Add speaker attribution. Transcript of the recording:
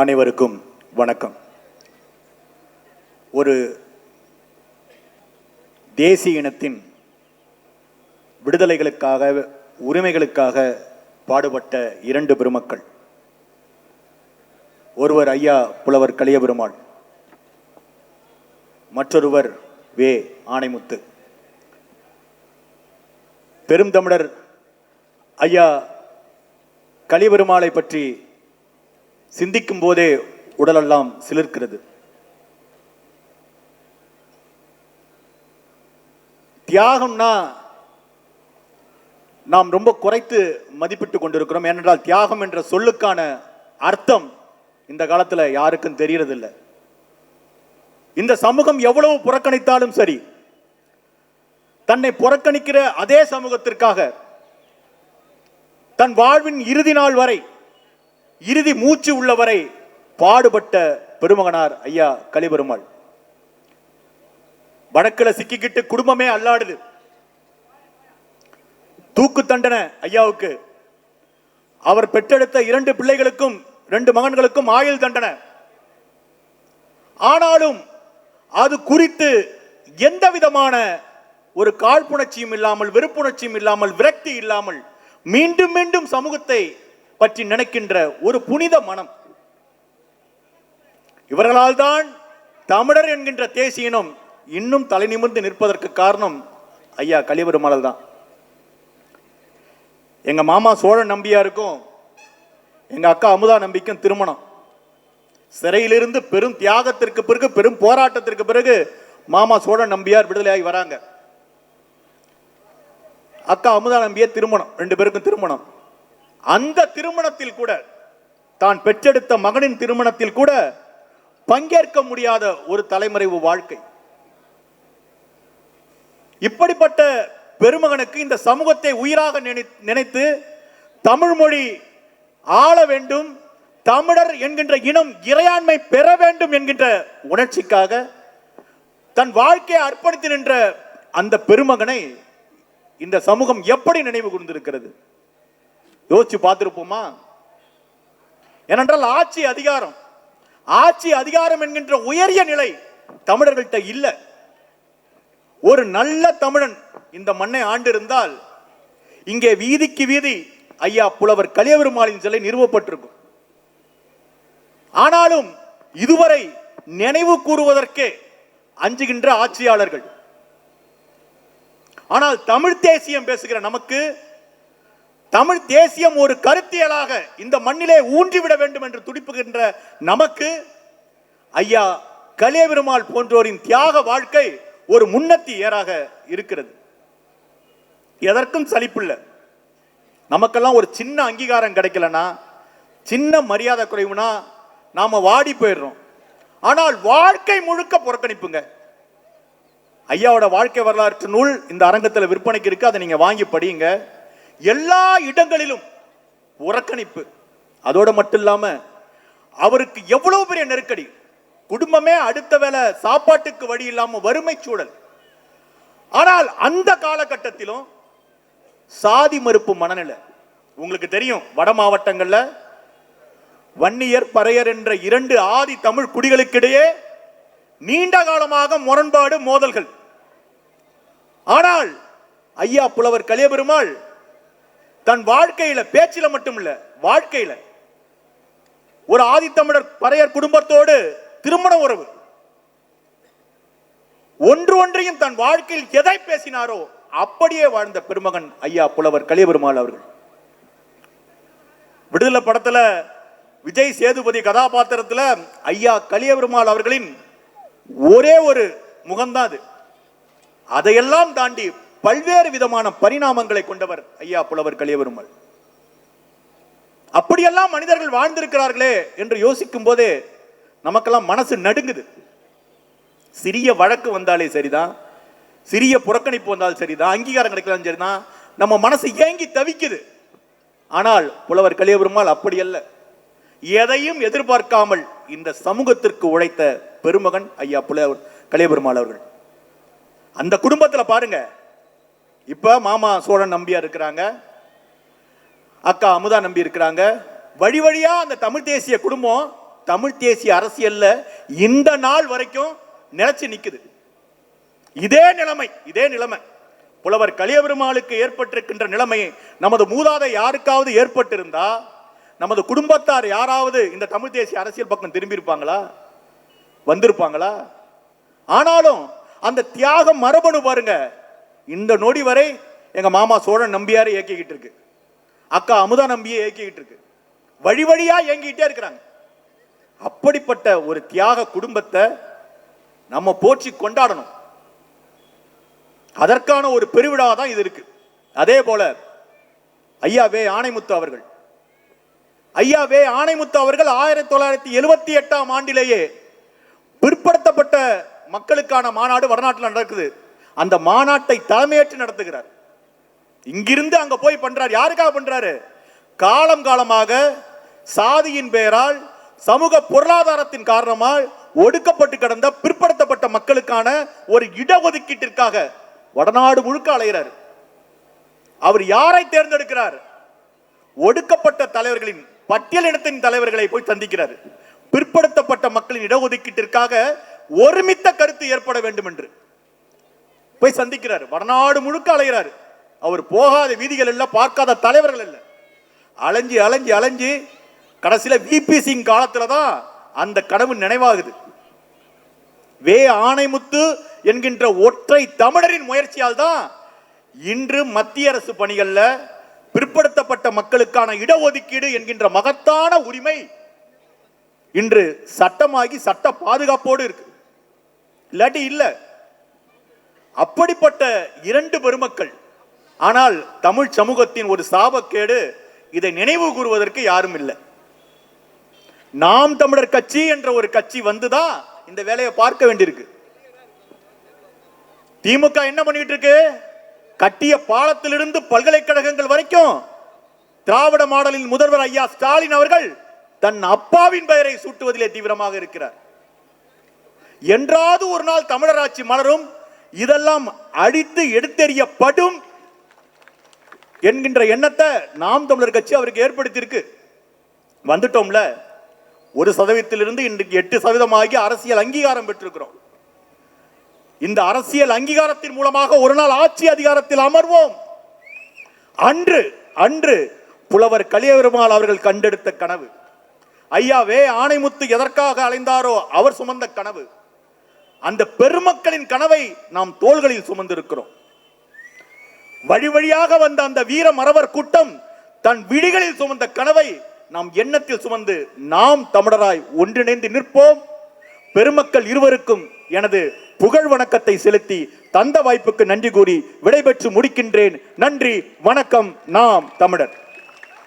Speaker 1: அனைவருக்கும் வணக்கம். ஒரு தேசிய இனத்தின் விடுதலைகளுக்காக உரிமைகளுக்காக பாடுபட்ட இரண்டு பெருமக்கள். ஒருவர் ஐயா புலவர் கலியபெருமாள் மற்றொருவர் வே. ஆணைமுத்து பெருந்தமிழர் ஐயா கலிபெருமாளை பற்றி சிந்திக்கும் போதே உடலெல்லாம் சிலிர்க்கிறது. தியாகம்னா நாம் ரொம்ப குறைத்து மதிப்பிட்டு கொண்டிருக்கிறோம். ஏனென்றால் தியாகம் என்ற சொல்லுக்கான அர்த்தம் இந்த காலத்துல யாருக்கும் தெரியறதில்லை இந்த சமூகம் எவ்வளவு புறக்கணித்தாலும் சரி தன்னை புறக்கணிக்கிற அதே சமூகத்திற்காக தன் வாழ்வின் இறுதி நாள் வரை இறுதி மூச்சு உள்ளவரை பாடுபட்ட பெருமகனார் ஐயா கலிபெருமாள். வழக்கில் சிக்கிக்கிட்டு குடும்பமே அல்லாடுது. தூக்கு தண்டனை ஐயாவுக்கு. அவர் பெற்றெடுத்த இரண்டு பிள்ளைகளுக்கும் ரெண்டு மகன்களுக்கும் ஆயுள் தண்டனை. ஆனாலும் அது குறித்து எந்த விதமான ஒரு காழ்ப்புணர்ச்சியும் இல்லாமல் வெறுப்புணர்ச்சியும் இல்லாமல் விரக்தி இல்லாமல் மீண்டும் மீண்டும் சமூகத்தை பற்றி நினைக்கின்ற ஒரு புனித மனம். இவர்களால் தான் தமிழர் என்கின்ற தேசியனும் இன்னும் தலை நிமிர்ந்து நிற்பதற்கு காரணம் ஐயா கலிபெருமாள் தான். எங்க மாமா சோழன் நம்பியாருக்கும் எங்க அக்கா அமுதா நம்பிக்கும் திருமணம். சிறையிலிருந்து பெரும் தியாகத்திற்கு பிறகு பெரும் போராட்டத்திற்கு பிறகு மாமா சோழன் நம்பியார் விடுதலையாகி வராங்க. அக்கா அமுதா நம்பியார் திருமணம் ரெண்டு பேருக்கும் திருமணம். அந்த திருமணத்தில் கூட தான் பெற்றெடுத்த மகனின் திருமணத்தில் கூட பங்கேற்க முடியாத ஒரு தலைமறைவு வாழ்க்கை. இப்படிப்பட்ட பெருமகனுக்கு இந்த சமூகத்தை உயிராக நினைத்து தமிழ் மொழி ஆள வேண்டும் தமிழர் என்கின்ற இனம் இறையாண்மை பெற வேண்டும் என்கின்ற உணர்ச்சிக்காக தன் வாழ்க்கையை அர்ப்பணித்து நின்ற அந்த பெருமகனை இந்த சமூகம் எப்படி நினைவு கூர்ந்திருக்கிறது? யோசிச்சு பார்த்திருப்போமா? ஏனென்றால் ஆட்சி அதிகாரம். ஆட்சி அதிகாரம் என்கின்ற உயரிய நிலை தமிழர்கள்ட்ட இல்ல. ஒரு நல்ல தமிழன் இந்த மண்ணை ஆண்டிருந்தால் இங்கே வீதிக்கு வீதி ஐயா புலவர் கலியபெருமாளின் சிலை நிறுவப்பட்டிருக்கும். ஆனாலும் இதுவரை நினைவு கூறுவதற்கே அஞ்சுகின்ற ஆட்சியாளர்கள். ஆனால் தமிழ் தேசியம் பேசுகிற நமக்கு தமிழ் தேசியம் ஒரு கருத்தியலாக இந்த மண்ணிலே ஊன்றிவிட வேண்டும் என்று துடிப்புகின்ற நமக்கு ஐயா கலியபெருமாள் போன்றோரின் தியாக வாழ்க்கை ஒரு முன்னத்தி ஏறாக இருக்கிறது. எதற்கும் சலிப்பில்லை. நமக்கெல்லாம் ஒரு சின்ன அங்கீகாரம் கிடைக்கலனா சின்ன மரியாதை குறைவுனா நாம வாடி போயிடுறோம். ஆனால் வாழ்க்கை முழுக்க புறக்கணிப்புங்க. ஐயாவோட வாழ்க்கை வரலாற்று நூல் இந்த அரங்கத்தில் விற்பனைக்கு இருக்கு அதை நீங்க வாங்கி படியுங்க. எல்லா இடங்களிலும் உறக்கணிப்பு அதோட மட்டும் இல்லாம அவருக்கு எவ்வளவு பெரிய நெருக்கடி? குடும்பமே அடுத்த வேளை சாப்பாட்டுக்கு வழி இல்லாம வறுமை சூழல். ஆனால் அந்த காலகட்டத்திலும் சாதி மறுப்பு மனநிலை. உங்களுக்கு தெரியும் வட மாவட்டங்கள்ல வன்னியர் பறையர் என்ற இரண்டு ஆதி தமிழ் குடிகளுக்கிடையே நீண்ட காலமாக முரண்பாடு மோதல்கள். ஆனால் ஐயா புலவர் கலியபெருமாள் தன் வாழ்க்கையில பேச்சில மட்டும் இல்ல வாழ்க்கையில. ஒரு ஆதித்தமிழர் பறையர் குடும்பத்தோடு திருமண உறவு. ஒன்று ஒன்றையும் தன் வாழ்க்கையில் எதை பேசினாரோ அப்படியே வாழ்ந்த பெருமகன் ஐயா புலவர் கலியபெருமாள் அவர்கள். விடுதலை படத்துல விஜய் சேதுபதி கதாபாத்திரத்துல ஐயா கலியபெருமாள் அவர்களின் ஒரே ஒரு முகம்தான் அது. அதையெல்லாம் தாண்டி பல்வேறு விதமான பரிணாமங்களை கொண்டவர் ஐயா புலவர் கலியபெருமாள். அப்படியெல்லாம் மனிதர்கள் வாழ்ந்திருக்கிறார்களே என்று யோசிக்கும் போதே நமக்கெல்லாம் மனசு நடுங்குது. சிறிய வழக்கு வந்தாலே சரிதான். சிறிய புறக்கணிப்பு வந்தாலும் சரிதான். அங்கீகாரம் கிடைக்கலாம் சரிதான். நம்ம மனசு ஏங்கி தவிக்குது. ஆனால் புலவர் கலியபெருமாள் அப்படி அல்ல எதையும் எதிர்பார்க்காமல் இந்த சமூகத்திற்கு உழைத்த பெருமகன் ஐயா புலவர் கலியபெருமாள் அவர்கள். அந்த குடும்பத்துல பாருங்க இப்போ மாமா சோழன் நம்பியா இருக்கிறாங்க. அக்கா அமுதா நம்பி இருக்கிறாங்க. வழி வழியா அந்த தமிழ் தேசிய குடும்பம் தமிழ் தேசிய அரசியல்ல இந்த நாள் வரைக்கும் நிலைச்சு நிற்குது இதே நிலைமை இதே நிலைமை. புலவர் கலியபெருமாளுக்கு ஏற்பட்டிருக்கின்ற நிலைமை நமது மூதாதை யாருக்காவது ஏற்பட்டிருந்தா நமது குடும்பத்தார் யாராவது இந்த தமிழ் தேசிய அரசியல் பக்கம் திரும்பியிருப்பாங்களா? வந்திருப்பாங்களா? ஆனாலும் அந்த தியாகம் மரபணு பாருங்க. இந்த நொடி வரை எங்க மாமா சோழன் நம்பியாரை இயக்கிக்கிட்டு இருக்கு. அக்கா அமுதா நம்பியை இயக்கிக்கிட்டு இருக்கு. வழி வழியா இயங்கிக்கிட்டே இருக்கிறாங்க. அப்படிப்பட்ட ஒரு தியாக குடும்பத்தை நம்ம போற்றி கொண்டாடணும். அதற்கான ஒரு பெருவிழா தான் இது இருக்கு. அதே போல ஐயா வே ஆணைமுத்து அவர்கள். ஐயா வே ஆணைமுத்து அவர்கள் ஆயிரத்தி தொள்ளாயிரத்தி எழுபத்தி எட்டாம் ஆண்டிலேயே பிற்படுத்தப்பட்ட மக்களுக்கான மாநாடு வடநாட்டில் நடக்குது. அந்த மாநாட்டை தலைமையேற்று நடத்துகிறார். இங்கிருந்து அங்க போய் பண்றார். யாருக்காக பண்றாரு? காலம் காலமாக சாதியின் பெயரால் சமூக பொருளாதாரத்தின் காரணமாக ஒடுக்கப்பட்டு கிடந்த பிற்படுத்தப்பட்ட மக்களுக்கான ஒரு இடஒதுக்கீட்டிற்காக வடநாடு முழுக்க அலைகிறார் அவர் யாரை தேர்ந்தெடுக்கிறார்? ஒடுக்கப்பட்ட தலைவர்களின் பட்டியலினத்தின் தலைவர்களை போய் சந்திக்கிறார். பிற்படுத்தப்பட்ட மக்களின் இடஒதுக்கீட்டிற்காக ஒருமித்த கருத்து ஏற்பட வேண்டும் என்று போய் சந்திக்கிறார். வடநாடு முழுக்க அலைகிறார் அவர் போகாத வீதிகள் எல்லாம் பார்க்காத தலைவர்கள் இல்லை. அலைஞ்சு அலைஞ்சு அலைஞ்சு கடைசியில் விபி சிங் காலத்தில் தான் அந்த கனவு நினைவாகுது. வே ஆணைமுத்து என்கின்ற ஒற்றை தமிழரின் முயற்சியால் தான் இன்று மத்திய அரசு பணிகளில் பிற்படுத்தப்பட்ட மக்களுக்கான இடஒதுக்கீடு என்கின்ற மகத்தான உரிமை இன்று சட்டமாகி சட்ட பாதுகாப்போடு இருக்கு. இல்லாட்டி இல்லை. அப்படிப்பட்ட இரண்டு பெருமக்கள். ஆனால் தமிழ் சமூகத்தின் ஒரு சாபக்கேடு இதை நினைவு கூறுவதற்கு யாரும் இல்லை. நாம் தமிழர் கட்சி என்ற ஒரு கட்சி வந்துதான் இந்த வேலையை பார்க்க வேண்டியிருக்கு. திமுக என்ன பண்ணிட்டு இருக்கு கட்டிய பாலத்திலிருந்து பல்கலைக்கழகங்கள் வரைக்கும் திராவிட மாடலின் முதல்வர் ஐயா ஸ்டாலின் அவர்கள் தன் அப்பாவின் பெயரை சூட்டுவதிலே தீவிரமாக இருக்கிறார். என்றாவது ஒரு நாள் தமிழராட்சி மலரும் இதெல்லாம் அடித்து எடுத்தெறியப்படும் என்கின்ற எண்ணத்தை நாம் தமிழர் கட்சி அவருக்கு ஏற்படுத்தியிருக்கு. வந்துட்டோம்ல. ஒரு சதவீதத்திலிருந்து இன்றைக்கு எட்டு சதவீதமாகி அரசியல் அங்கீகாரம் பெற்றிருக்கிறோம். இந்த அரசியல் அங்கீகாரத்தின் மூலமாக ஒரு நாள் ஆட்சி அதிகாரத்தில் அமர்வோம். அன்று அன்று புலவர் கலியபெருமாள் அவர்கள் கண்டெடுத்த கனவு. ஐயாவே ஆணைமுத்து எதற்காக அலைந்தாரோ அவர் சுமந்த கனவு. அந்த பெருமக்களின் கனவை நாம் தோள்களில் சுமந்திருக்கிறோம். வழி வழியாக வந்த அந்த வீர மறவர் கூட்டம் தன் விழிகளில் சுமந்த கனவை நாம் எண்ணத்தில் சுமந்து நாம் தமிழராய் ஒன்றிணைந்து நிற்போம். பெருமக்கள் இருவருக்கும் எனது புகழ் வணக்கத்தை செலுத்தி தந்த வாய்ப்புக்கு நன்றி கூறி விடைபெற்று முடிக்கின்றேன். நன்றி வணக்கம் நாம் தமிழர்.